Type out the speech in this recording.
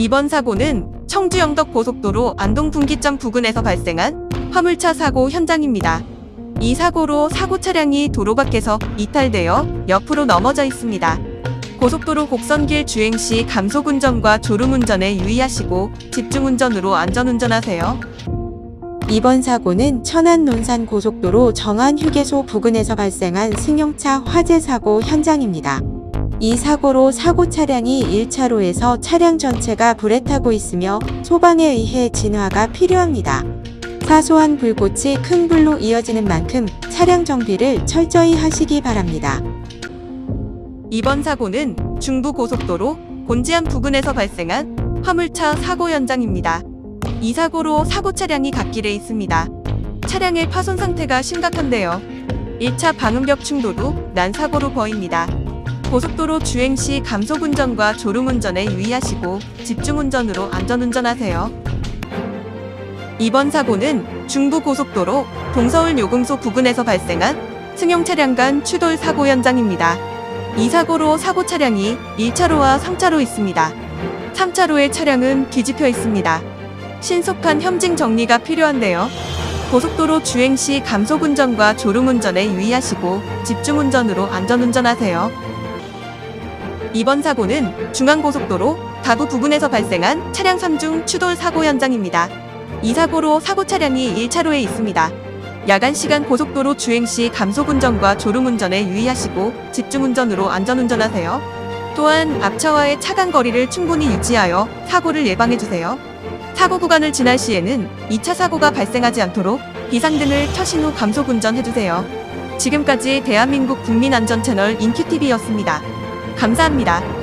이번 사고는 청주 영덕 고속도로 안동 분기점 부근에서 발생한 화물차 사고 현장입니다. 이 사고로 사고 차량이 도로 밖에서 이탈되어 옆으로 넘어져 있습니다. 고속도로 곡선길 주행 시 감속 운전과 졸음 운전에 유의하시고 집중 운전으로 안전 운전하세요. 이번 사고는 천안 논산 고속도로 정안 휴게소 부근에서 발생한 승용차 화재 사고 현장입니다. 이 사고로 사고 차량이 1차로에서 차량 전체가 불에 타고 있으며 소방에 의해 진화가 필요합니다. 사소한 불꽃이 큰 불로 이어지는 만큼 차량 정비를 철저히 하시기 바랍니다. 이번 사고는 중부 고속도로 곤지암 부근에서 발생한 화물차 사고 현장입니다. 이 사고로 사고 차량이 갓길에 있습니다. 차량의 파손 상태가 심각한데요. 1차 방음벽 충돌로 난 사고로 보입니다. 고속도로 주행 시 감속 운전과 졸음 운전에 유의하시고 집중 운전으로 안전 운전하세요. 이번 사고는 중부 고속도로 동서울 요금소 부근에서 발생한 승용 차량 간 추돌 사고 현장입니다. 이 사고로 사고 차량이 1차로와 3차로 있습니다. 3차로의 차량은 뒤집혀 있습니다. 신속한 현징 정리가 필요한데요. 고속도로 주행 시 감속 운전과 졸음 운전에 유의하시고 집중 운전으로 안전 운전하세요. 이번 사고는 중앙고속도로 다부 부근에서 발생한 차량 3중 추돌 사고 현장입니다. 이 사고로 사고 차량이 1차로에 있습니다. 야간 시간 고속도로 주행 시 감속 운전과 졸음 운전에 유의하시고 집중 운전으로 안전 운전하세요. 또한 앞차와의 차간 거리를 충분히 유지하여 사고를 예방해 주세요. 사고 구간을 지날 시에는 2차 사고가 발생하지 않도록 비상등을 켜신 후 감속 운전해 주세요. 지금까지 대한민국 국민안전 채널 인큐TV였습니다. 감사합니다.